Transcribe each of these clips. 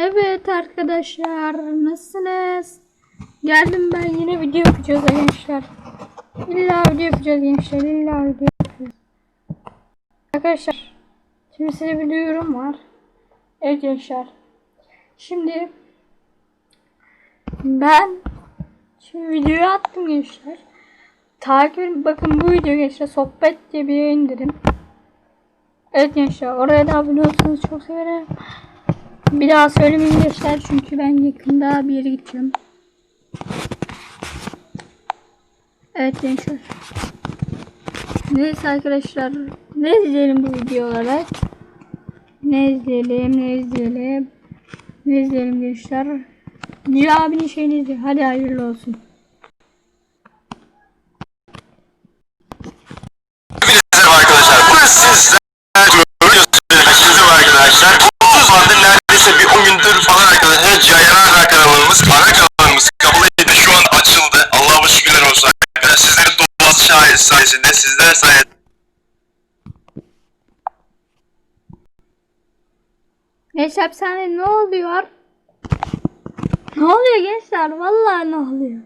Evet arkadaşlar nasılsınız? Geldim ben yine video yapacağız gençler. İlla video yapacağız gençler. İlla video yapacağız. Arkadaşlar şimdi size bir duyurum var. Evet gençler. Şimdi ben şimdi videoyu attım gençler. Takip edin. Bakın bu video gençler sohbet diye bir yayın dedim. Evet gençler oraya da abone olursanız çok sevinirim. Bir daha söylemeyin gençler çünkü ben yakında bir yere gideceğim. Evet gençler. Neyse arkadaşlar ne izleyelim bu video olarak? Ne izleyelim ne izleyelim? Ne izleyelim gençler? Niye abinin şeyini izleyelim. Hadi hayırlı olsun. Merhaba arkadaşlar. Burası sizler Sizler arkadaşlar. Uzun zamandır neredeyse bir 10 gündür falan arkadaşlar. Cayanar kanalımız, ana kanalımız kapalıydı. Şu an açıldı. Allah'a şükürler olsun arkadaşlar. Sizlerin şahit sayesinde, sizler sayesinde. Neyse hapishanede ne oluyor? Ne oluyor gençler? Vallahi ne oluyor?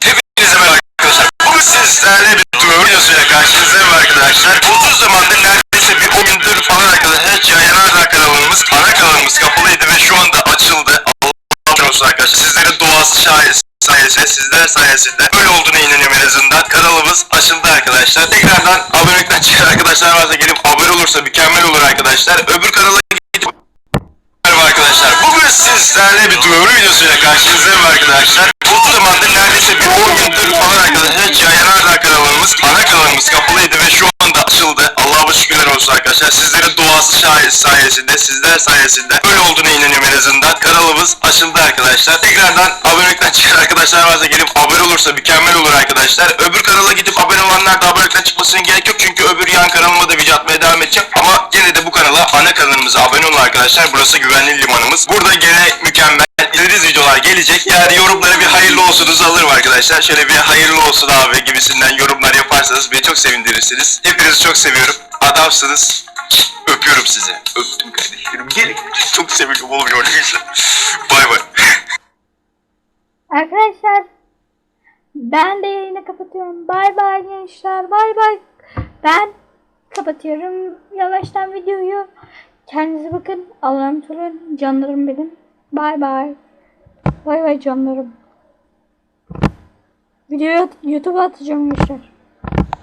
Hepinize merhaba arkadaşlar. Bugün sizlerle bir duyuru videosuyla karşınızdayım arkadaşlar. Uzun zamandır neredeyse bir 10 gündür falan arkadaşlar. Cayanar kanalımız, ana kanalımız kapalıydı ve şu anda açıldı. Allah'a olsun arkadaşlar. Sizlerin duası şahit sayesinde, sizler sayesinde böyle olduğuna inanıyorum en azından. Kanalımız açıldı arkadaşlar. Tekrardan abonelikten çıkan arkadaşlar varsa gelip abone olursa mükemmel olur arkadaşlar. Öbür kanala gidip Merhaba arkadaşlar. Bugün sizlerle bir duyuru videosuyla karşınızdayım arkadaşlar. Uzun zamandır neredeyse bir 10 gündür falan arkadaşlar. Cayanar kanalımız, ana kanalımız kapalıydı ve şu anda açıldı. Allah'a şükürler olsun arkadaşlar. Sizlerin duası şahit sayesinde, sizler sayesinde böyle olduğuna inanıyorum en azından. Kanalımız açıldı arkadaşlar. Tekrardan abonelikten çıkan arkadaşlar varsa gelip abone olursa mükemmel olur arkadaşlar. Öbür kanala gidip abone olanlar da abonelikten çıkmasına gerek yok. Çünkü öbür yan kanalıma da video atmaya devam edeceğim. Ama yine de bu kanala ana kanalımıza abone olun arkadaşlar. Burası güvenli limanımız. Burada gene mükemmel izlediğiniz videolar gelecek. Yani yorumlara bir hayırlı olsunuzu alırım arkadaşlar. Şöyle bir hayırlı olsun abi gibisinden yorumlar yaparsanız beni çok sevindirirsiniz. Hepinizi çok seviyorum. Adamsınız. Öpüyorum sizi. Öptüm kardeşlerim. Gelin. Çok seviyorum oğlum gördüğünüzü. Bay bay. Arkadaşlar ben de yayını kapatıyorum. Bay bay gençler. Bay bay. Ben kapatıyorum yavaştan videoyu. Kendinize bakın. Allah'a emanet. Canlarım benim. Bay bay. Bay bay canlarım. Videoyu YouTube'a atacağım gençler.